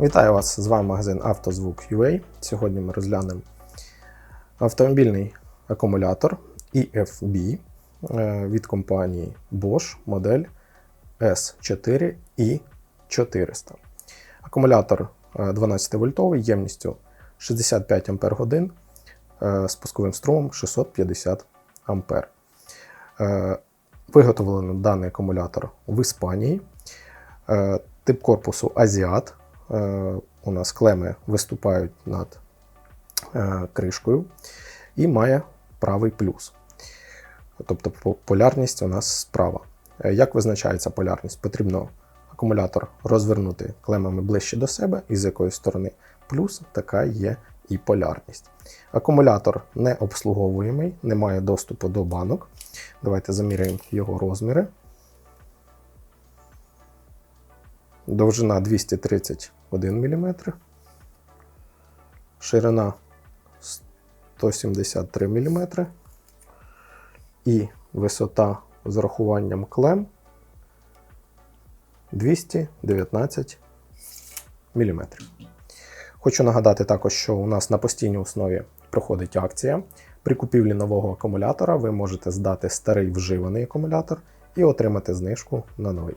Вітаю вас! З вами магазин «Автозвук.UA». Сьогодні ми розглянемо автомобільний акумулятор EFB е, від компанії Bosch модель S4 i 400. Акумулятор 12 вольтовий ємністю 65 Ах з пусковим струмом 650 А. Е, Виготовлено даний акумулятор в Іспанії. Е, Тип корпусу Азіат. Е, У нас клеми виступають над е, кришкою і має правий плюс. Тобто полярність у нас справа. Е, Як визначається полярність? Потрібно акумулятор розвернути клемами ближче до себе, і з якої сторони плюс, така є і полярність. Акумулятор не обслуговуємий, не має доступу до банок. Давайте заміряємо його розміри. Довжина 231 мм. Ширина 173 мм. І висота з рахуванням клем 219 мм. Хочу нагадати також, що у нас на постійній основі проходить акція. При купівлі нового акумулятора ви можете здати старий вживаний акумулятор і отримати знижку на новий.